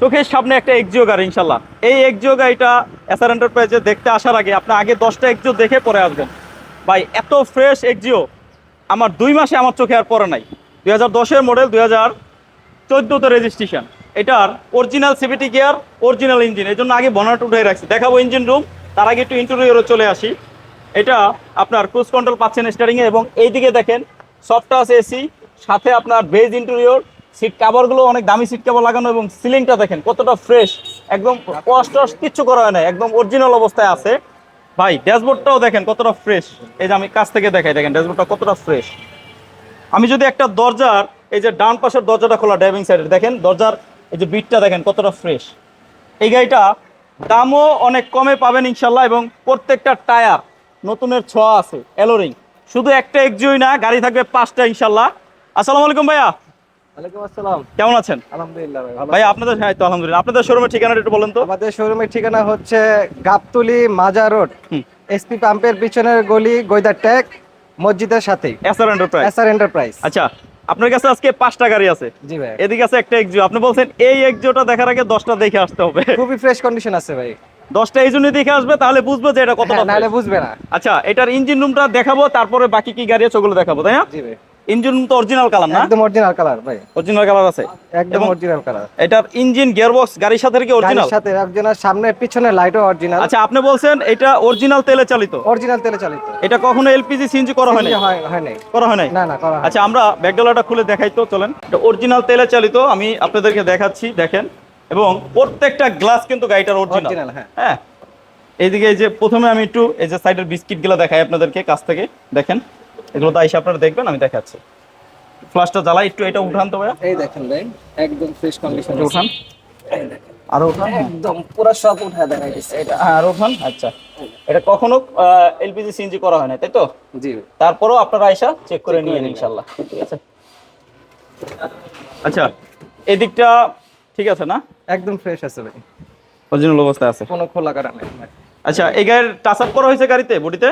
চোখের সামনে একটা এক্সিও গাড়ি, ইনশাল্লাহ। এই এক্সিও গাড়িটা এসআর এন্টারপ্রাইজে দেখতে আসার আগে আপনি আগে দশটা এক্সিও দেখে পরে আসবেন। ভাই, এত ফ্রেশ এক্সিও আমার দুই মাসে আমার চোখে আর পড়ে নাই। দুই হাজার দশের মডেল দুই হাজার চোদ্দোতে রেজিস্ট্রেশন এটার original CVT gear original engine এই জন্য আগে বনাট উঠে রাখছি। দেখাবো ইঞ্জিন রুম তার আগে একটু ইন্টেরিয়রও চলে আসি। এটা আপনার ক্রুজ কন্ট্রোল পাচ্ছেন স্টারিংয়ে এবং এইদিকে দেখেন সফট আছে এসি সাথে আপনার বেজ ইন্টেরিয়র সিট কাভারগুলো অনেক দামি সিট কাভার লাগানো এবং সিলিংটা দেখেন কতটা ফ্রেশ, একদম টস কিচ্ছু করা হয় না একদম অরিজিনাল অবস্থায় আছে। ভাই, ড্যাশবোর্ডটাও দেখেন কতটা ফ্রেশ। এই যে আমি কাছ থেকে দেখাই, দেখেন ড্যাশবোর্ডটা কতটা ফ্রেশ। আমি যদি একটা দরজার, এই যে ডান পাশের দরজাটা খোলা ড্রাইভিং সাইডে দেখেন দরজার এই যে বিটটা দেখেন কতটা ফ্রেশ। এই গাড়িটা দামও অনেক কমে পাবেন ইনশাল্লাহ এবং প্রত্যেকটা টায়ার, নতুনের ছোঁয়া আছে, এলোরিং। শুধু একটা এক্সিওই না, গাড়ি থাকবে পাঁচটা ইনশাল্লাহ। আসসালামু আলাইকুম ভাইয়া। কেমন আছেন? আলহামদুলিল্লাহ ভাই আপনাদের হ্যাঁ তো আলহামদুলিল্লাহ। আপনাদের শোরুমের ঠিকানাটা একটু বলেন তো। আমাদের শোরুমের ঠিকানা হচ্ছে গাবতলি মাজা রোড। এসপি পাম্পের পিছনের গলি গৈদার ট্যাগ মসজিদের সাথেই। এসআর এন্টারপ্রাইজ এসআর এন্টারপ্রাইজ আচ্ছা আপনার কাছে আজকে পাঁচটা গাড়ি আছে। জি ভাই। এদিকে আছে একটা এক্সিও আপনি বলছেন এই এক্সিওটা দেখার আগে দশটা দেখে আসতে হবে। খুবই ফ্রেশ কন্ডিশন আছে ভাই। দশটা এই জন্যই দেখে আসবে তাহলে বুঝব যে এটা কতটা হ্যাঁ, নাহলে বুঝবে না। আচ্ছা এটার ইঞ্জিন রুমটা দেখাবো তারপরে বাকি কি গাড়ি আছে ওগুলো দেখাবো তাই না? জি ভাই। ইঞ্জিন তো অরিজিনাল কালার না? একদম অরিজিনাল কালার ভাই। অরিজিনাল কালার আছে? একদম অরিজিনাল কালার এটার ইঞ্জিন গিয়ারবক্স গাড়ির সাথে কি অরিজিনাল গাড়ির সাথে সামনে পিছনে লাইটও অরিজিনাল আচ্ছা আপনি বলছেন এটা অরিজিনাল তেলে চালিত। অরিজিনাল তেলে চালিত। এটা কখনো এলপিজি সিএনজি করা হয় নাই? নাই। করা হয় নাই? না না করা আচ্ছা আমরা ব্যাকডলাটা খুলে দেখাই তো চলেন। এটা অরিজিনাল তেলে চালিত আমি আপনাদেরকে দেখাচ্ছি দেখেন। এবং প্রত্যেকটা গ্লাস কিন্তু গাড়িটার অরিজিনাল অরিজিনাল হ্যাঁ। হ্যাঁ। এইদিকে এই যে প্রথমে আমি একটু এই যে সাইডের বিস্কিটগুলো দেখাই আপনাদেরকে কাছ থেকে। দেখেন। এগুলো তো আইসা আপনারা দেখবেন আমি দেখাচ্ছি। ফ্লাশটা জ্বালাই একটু এটা উঠান তো ভাইয়া। এই দেখেন ভাই একদম ফ্রেশ কন্ডিশন উঠান। আরও উঠান। একদম পুরো সব উঠা দেখা গেছে এটা। হ্যাঁ আরও উঠান আচ্ছা। এটা কখনো এলপিজি সিএনজি করা হয় না তাই তো? জি তারপরেও আপনারা আইসা চেক করে নিয়ে নিন ইনশাল্লাহ। ঠিক আছে? আচ্ছা এদিকটা ঠিক আছে না? একদম ফ্রেশ আছে ভাই। অরিজিনাল অবস্থায় আছে। কোনো খোলা কাটা নেই। আচ্ছা এই গাড়ির টাচ আপ করা হয়েছে গাড়িতে বডিতে?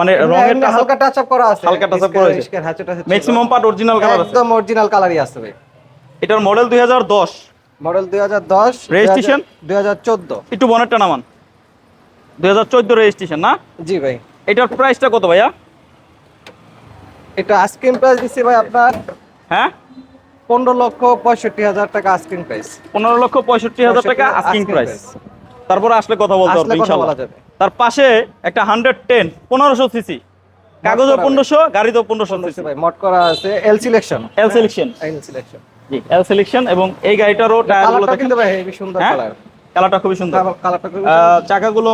মানে রঙের হালকা টাচ আপ করা আছে হালকা touch up করা হচ্ছে ম্যাক্সিমাম পার্ট অরিজিনাল কালার আছে। একদম অরিজিনাল কালারই আছে ভাই। এটার মডেল দুই হাজার দশ। Model 2010 Registration? 2014 একটু বনেটটা নামান। দুই হাজার চোদ্দ রেজিস্ট্রেশন না? জি ভাই। এটার প্রাইসটা কত ভাইয়া? এটা আইসক্রিম প্রাইস দিছি ভাই আপনার হ্যাঁ? 15 লক্ষ 65 হাজার টাকা আইসক্রিম প্রাইস পনেরো লক্ষ পঁয়ষট্টি হাজার টাকা আস্কিং প্রাইস তারপরে আসলে কথা বলতে পারব তার পাশে একটা হান্ড্রেড টেন পনেরোশো সিসি কাগজও পনেরোশো গাড়িতেও পনেরোশো সিসি ভাই মড করা আছে L selection L selection L selection G L selection এবং এই গাড়িটারও টায়ারগুলো কিন্তু ভাই হেভি সুন্দর হ্যাঁ কালার কালারটা খুবই সুন্দর। কালারটা খুব চাকাগুলো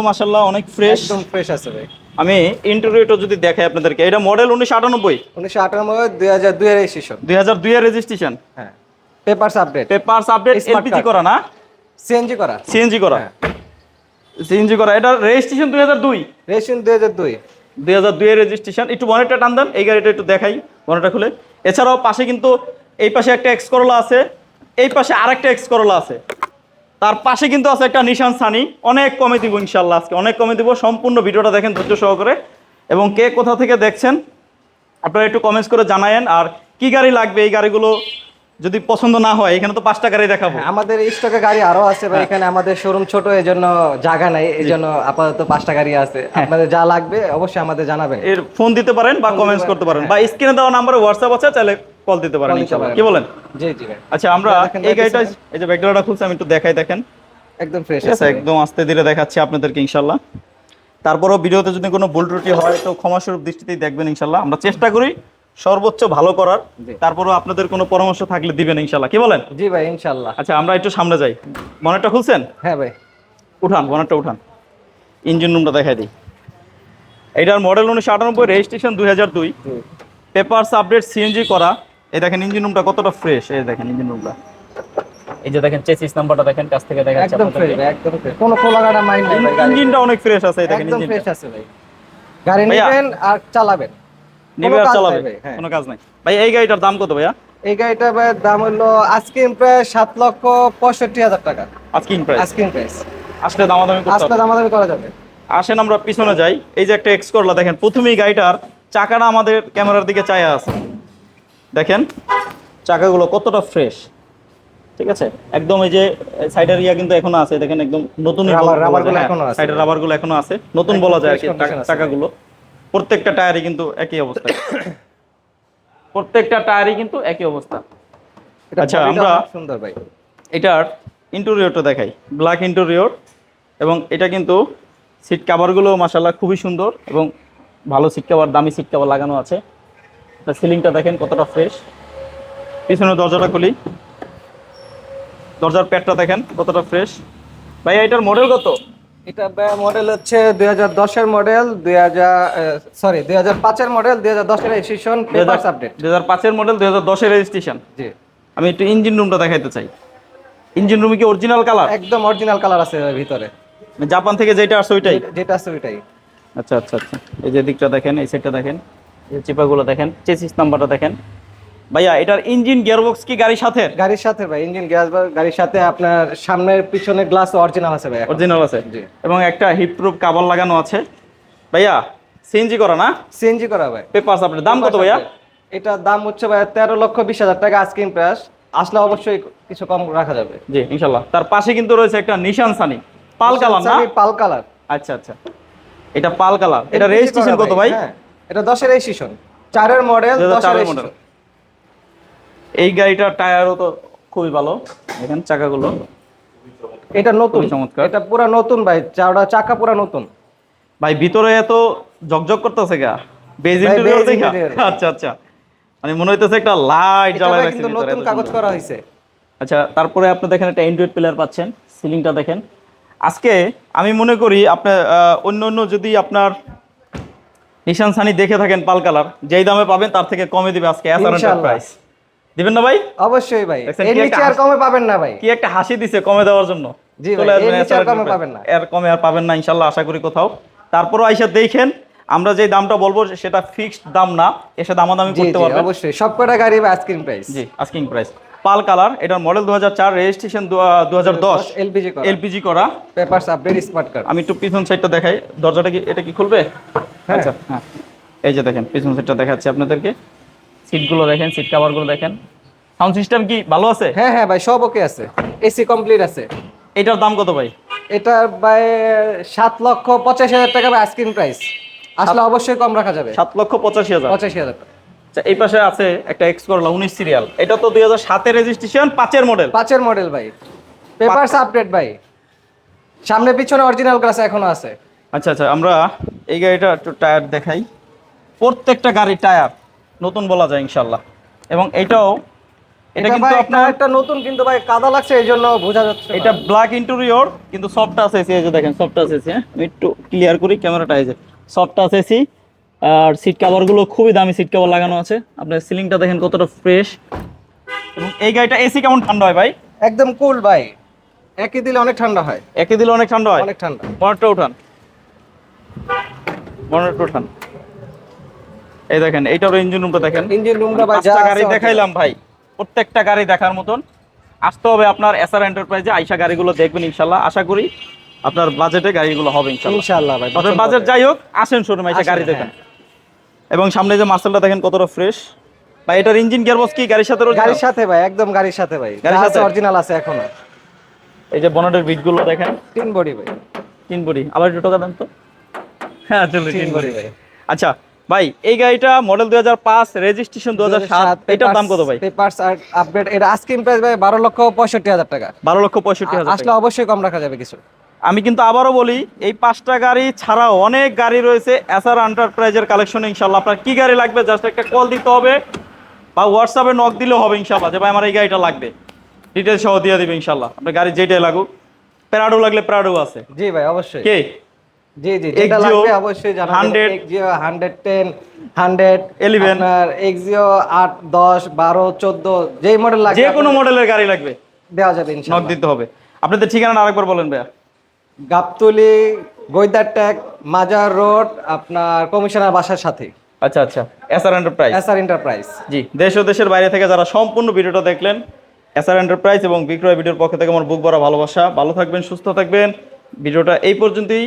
অনেক ফ্রেশ একদম ফ্রেশ আছে ভাই। আমি ইন্টারভিউটা যদি দেখাই আপনাদেরকে এটা মডেল উনিশশো আটানব্বই? 1998 2002 এর রেজিস্ট্রেশন দুই হাজার দুইয়ের রেজিস্ট্রেশন হ্যাঁ papers update papers update LPG করা না? সিএনজি করা। সিএনজি করা। হ্যাঁ। সিএনজি করা। এটা রেজিস্ট্রেশন দুই হাজার দুই। রেজিস্ট্রেশন 2002 দুই। হাজার দুইয়ের রেজিস্ট্রেশন একটু বনেটটা টান দেন এই গাড়িটা একটু দেখাই বনেটটা খুলে। এছাড়াও পাশে কিন্তু এই পাশে একটা এক্স করলা আছে এই পাশে আরেকটা এক্স করলা আছে। তার পাশে কিন্তু আছে একটা নিশান সানি অনেক কমে দিব ইনশাল্লাহ আজকে অনেক কমে দিব। সম্পূর্ণ ভিডিওটা দেখেন ধৈর্য সহকারে। এবং কে কোথা থেকে দেখছেন আপনারা একটু কমেন্টস করে জানায়েন। আর কি গাড়ি লাগবে এই গাড়িগুলো যদি পছন্দ না হয় এখানে তো পাঁচটা গাড়ি দেখাবো। হ্যাঁ, আমাদের স্টকে গাড়ি আরও আছে ভাই এখানে আমাদের শোরুম ছোট এই জন্য জায়গা নাই এই জন্য আপাতত পাঁচটা গাড়ি আছে। আপনাদের যা লাগবে অবশ্যই আমাদের জানাবেন। এর ফোন দিতে পারেন বা কমেন্টস করতে পারেন। বা স্ক্রিনে দেওয়া নাম্বারে হোয়াটসঅ্যাপ আছে চাইলে কল দিতে পারেন পারেন। কি বলেন? জি জি ভাই। আচ্ছা আমরা এই গাড়িটা এই যে ব্যাকডোরটা খুলছে আমি একটু দেখাই দেখেন। একদম ফ্রেশ আছে একদম আস্তে ধীরে দেখাচ্ছি আপনাদেরকে ইনশাল্লাহ। তারপরেও ভিডিওতে যদি কোনো ভুল ত্রুটি হয় তো ক্ষমাস্বরূপ দৃষ্টিতেই দেখবেন ইনশাল্লাহ। আমরা চেষ্টা করি সর্বোচ্চ ভালো করার। তারপরেও আপনাদের কোনো পরামর্শ থাকলে দিবেন ইনশাল্লাহ। কি বলেন? জি ভাই ইনশাআল্লাহ আচ্ছা আমরা একটু সামনে যাই। বনেটটা খুলছেন? হ্যাঁ ভাই। উঠান বনেটটা উঠান। ইঞ্জিন রুমটা দেখাই দিই। এটার মডেল উনিশশো আটানব্বই রেজিস্ট্রেশন দুই হাজার দুই। পেপারস আপডেট সিএনজি করা। এই দেখেন ইঞ্জিন রুমটা কতটা ফ্রেশ এই দেখেন ইঞ্জিন রুমটা এই যে দেখেন চেসিস নাম্বারটা দেখেন কাছ থেকে দেখা যাচ্ছে একদম ফ্রেশ একদম ফ্রেশ কোনো খোলা কাটা মাইন্ড নাই ইঞ্জিনটা অনেক ফ্রেশ আছে এই দেখেন ইঞ্জিনটা। ফ্রেশ আছে ভাই। গাড়ি নেবেন আর চালাবেন। নিবে চালাবে। হ্যাঁ। কোনো কাজ নাই। ভাই এই গাড়িটার দাম কত ভাইয়া? এই গাড়িটা ভাই দাম হলো আইসক্রিম প্রায় সাত লক্ষ পঁয়ষট্টি হাজার টাকা। আজকিং প্রাইস আইসক্রিম প্রাইস আসলে দামাদামি আসলে দামাদামি করা যাবে। আসেন আমরা পিছনে যাই। এই যে একটা এক্স করলা দেখেন প্রথমেই গাড়িটার চাকাটা আমাদের ক্যামেরার দিকে চায়া আছে। দেখেন চাকাগুলো কতটা ফ্রেশ ঠিক আছে? একদম এই যে সাইডের ইয়া কিন্তু এখনও আছে। দেখেন একদম নতুন এখনও আছে। সাইডের রাবারগুলো এখনও আছে। নতুন বলা যায় আর কি। চাকাগুলো। প্রত্যেকটা টায়ারই কিন্তু একই অবস্থা। প্রত্যেকটা টায়ারই কিন্তু একই অবস্থা। আচ্ছা, আমরা- সুন্দর ভাই। এটার ইন্টেরিয়রটা দেখাই। ব্ল্যাক ইন্টেরিয়র এবং এটা কিন্তু সিট কাভারগুলো মাসাল্লাহ খুবই সুন্দর এবং ভালো সিট কাভার দামি সিট কাভার লাগানো আছে। তা সিলিংটা দেখেন কতটা ফ্রেশ পিছনে দরজাটা খুলি। দরজার প্যাডটা দেখেন কতটা ফ্রেশ ভাই এটার মডেল কত? এটা মডেল হচ্ছে দুই হাজার দশের মডেল দুই হাজার সরি দুই হাজার পাঁচের মডেল দুই হাজার দশের রেজিস্ট্রেশন পেপারস আপডেট দু হাজার পাঁচের মডেল দু হাজার দশের রেজিস্ট্রেশন জি। আমি একটু ইঞ্জিন রুমটা দেখাইতে চাই। ইঞ্জিন রুমে কি অরিজিনাল কালার একদম অরিজিনাল কালার আছে ভিতরে। জাপান থেকে যেটা আসছে ওইটাই? যেটা আছে ওইটাই। আচ্ছা আচ্ছা আচ্ছা। এই যে দিকটা দেখেন এই সাইডটা দেখেন এই চিপাগুলো দেখেন চেসিস নাম্বারটা দেখেন। ভাইয়া এটার ইঞ্জিন গিয়ারবক্স কি গাড়ির সাথে? গাড়ির সাথে ভাই ইঞ্জিন গ্যাস গাড়ির সাথে আপনার সামনের পিছনে গ্লাস অরিজিনাল আছে ভাই অরিজিনাল আছে? জি। এবং একটা হিপ প্রুফ কাভার লাগানো আছে। ভাইয়া সিএনজি করা না? সিএনজি করা ভাই। পেপারস আপনার দাম কত ভাইয়া? এটার দাম হচ্ছে ভাই তেরো লক্ষ বিশ হাজার টাকা আস্কিং প্রাইস আসলে অবশ্যই কিছু কম রাখা যাবে। জি ইনশাল্লাহ। তার পাশে কিন্তু রয়েছে একটা নিশান সানি পাল কালার না? Pearl colour. আচ্ছা আচ্ছা। এটা পাল কালার। এটা রেজিস্ট্রেশন কত ভাই? হ্যাঁ, এটা দশের রেজিস্ট্রেশন চারের মডেল 2004 দশের এর রেজিস্ট্রেশন এই গাড়িটার টায়ারও তো খুবই ভালো। দেখেন চাকাগুলো। এটা নতুন। চমৎকার। এটা পুরো নতুন ভাই। চাওড়া চাকা পুরো নতুন। ভাই ভিতরে এত ঝকঝক করতেছে গা। বেজ ইন্টেরিয়র দেখা? আচ্ছা আচ্ছা। মানে মনে হইতেছে একটা লাইট জ্বালায় রাখছে কিন্তু নতুন কাগজ করা হয়েছে আচ্ছা তারপরে আপনি দেখেন একটা অ্যান্ড্রয়েড প্লেয়ার পাচ্ছেন। সিলিংটা দেখেন। আজকে আমি মনে করি আপনার আহ, অন্য অন্য যদি আপনার নিশান সানি দেখে থাকেন পাল কালার যেই দামে পাবেন তার থেকে কমে দিবে আজকে। প্রাইস দিবেন না ভাই? অবশ্যই ভাই। এর নিচে আর কমে পাবেন না ভাই। কি একটা হাসি দিছে কমে দেওয়ার জন্য? জি ভাই, এর নিচে আর কমে পাবেন না। এর কমে আর পাবেন না ইনশাল্লাহ আশা করি কোথাও। তারপরও আইসা দেখেন আমরা যে দামটা বলব সেটা ফিক্সড দাম না এসে দামাদামি জি করতে জি পারবেন। অবশ্যই। সব কটা গাড়ি বা আস্কিং প্রাইস জি আস্কিং প্রাইস পাল কালার এটার মডেল দু হাজার চার রেজিস্ট্রেশন দু হাজার দশ। এলপিজি করা। এলপিজি করা। পেপারস আপডেট স্মার্ট কার্ড আমি একটু পিছন সাইডটা দেখাই। দরজাটা কি এটা কি খুলবে? হ্যাঁ। আচ্ছা হ্যাঁ। এই যে দেখেন পিছন সাইডটা দেখাচ্ছি আপনাদেরকে। সিটগুলো দেখেন সিট কাভারগুলো দেখেন। সাউন্ড সিস্টেম কি ভালো আছে? হ্যাঁ হ্যাঁ ভাই সব ওকে আছে। এসি কমপ্লিট আছে। এটার দাম কত ভাই? এটা ভাই সাত লক্ষ পঁচাশি হাজার টাকা ভাই আস্কিং প্রাইস আসলে অবশ্যই কম রাখা যাবে। সাত লক্ষ পঁচাশি হাজার। পঁচাশি হাজার টাকা। আচ্ছা এই পাশে আছে একটা এক্স করলা উনিশ সিরিয়াল এটা তো দুই হাজার সাতের রেজিস্ট্রেশন পাঁচের মডেল পাঁচের মডেল ভাই। পেপারস আপডেট ভাই। সামনে পিছনে অরিজিনাল গ্লাস এখনও আছে। আচ্ছা আচ্ছা আমরা এই গাড়িটা একটু টায়ার দেখাই। প্রত্যেকটা গাড়ি টায়ার নতুন বলা যায় ইনশাল্লাহ এবং এটাও এটা কিন্তু আপনার একটা নতুন কিন্তু ভাই কাদা লাগছে এই জন্য বোঝা যাচ্ছে এটা ব্ল্যাক ইন্টেরিয়র কিন্তু সফট আছে এসি এই যে দেখেন সফট আছে এসি হ্যাঁ? আমি একটু ক্লিয়ার করি ক্যামেরাটা এই যে সফট আছে এসি আর সিট কাভারগুলো খুবই দামি সিট কাভার লাগানো আছে। আপনার সিলিংটা দেখেন কতটা ফ্রেশ এবং এই গাড়িটা এসি কেমন ঠান্ডা হয় ভাই? একদম কুল ভাই। একই দিলে অনেক ঠান্ডা হয়। একই দিলে অনেক ঠান্ডা হয়? অনেক ঠান্ডা। বনেটটা উঠান। বনেটটা উঠান। এই দেখেন এইটারও ইঞ্জিন রুমটা দেখেন। ইঞ্জিন রুমটা ভাই যা গাড়ি দেখাইলাম ভাই প্রত্যেকটা গাড়ি দেখার মতন। আসতে হবে আপনার এসআর এন্টারপ্রাইজে আইসা গাড়িগুলো দেখবেন ইনশাল্লাহ। আশা করি আপনার বাজেটে গাড়িগুলো হবে ইনশাল্লাহ। ইনশাআল্লাহ ভাই আপনার বাজেট যাই হোক আসেন শোরুমে এসে গাড়ি হ্যাঁ। দেখেন। এবং সামনে যে মার্সেলটা দেখেন কতটা ফ্রেশ ভাই এটার ইঞ্জিন গিয়ারবক্স কি? গাড়ির সাথে গাড়ির সাথে ভাই একদম গাড়ির সাথে ভাই। গাড়ির সাথে? অরিজিনাল আছে এখনও। এই যে বনেটের বিটগুলো দেখেন। তিন বডি ভাই। তিন বডি। আবার একটু টাকা দেন তো। হ্যাঁ চলো তিন বডি ভাই। আচ্ছা ভাই এই গাড়িটা মডেল দুই হাজার পাঁচ রেজিস্ট্রেশন দু হাজার সাত এটার দাম কত ভাই? পেপারস আর আপডেট এটা আস্কিং প্রাইস ভাই বারো লক্ষ পঁয়ষট্টি হাজার টাকা। বারো লক্ষ পঁয়ষট্টি হাজার আসলে অবশ্যই কম রাখা যাবে কিছু। আমি কিন্তু আবারও বলি এই পাঁচটা গাড়ি ছাড়াও অনেক গাড়ি রয়েছে এসআর এন্টারপ্রাইজের কালেকশনে ইনশাল্লাহ আপনার কি গাড়ি লাগবে? জাস্ট একটা কল দিতে হবে বা হোয়াটসঅ্যাপে নক দিলেও হবে ইনশাল্লাহ যে ভাই আমার এই গাড়িটা লাগবে। ডিটেলস সহ দিয়ে দিবে ইনশাল্লাহ আপনার গাড়ি যেটাই লাগুক। প্যারাডো লাগলে প্যারাডো আছে। জি ভাই অবশ্যই। কে? জি জি যেটা লাগবে অবশ্যই জানাবেন। এক্সিও হান্ড্রেড টেন হান্ড্রেড 11 আপনার এক্সিও আট দশ বারো চোদ্দ যেই মডেল লাগবে যে কোনো মডেলের গাড়ি লাগবে। দেওয়া যাবে নক দিতে হবে। আপনাদের ঠিকানাটা আরেকবার বলেন ভাইয়া। গাবতলি গৈদার ট্যাগ মাজার রোড আপনার কমিশনার বাসার সাথে। আচ্ছা আচ্ছা। এসআর এন্টারপ্রাইজ এসআর এন্টারপ্রাইজ জি দেশ ও দেশের বাইরে থেকে যারা সম্পূর্ণ ভিডিওটা দেখলেন এসআর এন্টারপ্রাইজ এবং বিক্রয় ভিডিওর পক্ষ থেকে আমার বুক ভরা ভালোবাসা। ভালো থাকবেন সুস্থ থাকবেন। ভিডিওটা এই পর্যন্তই।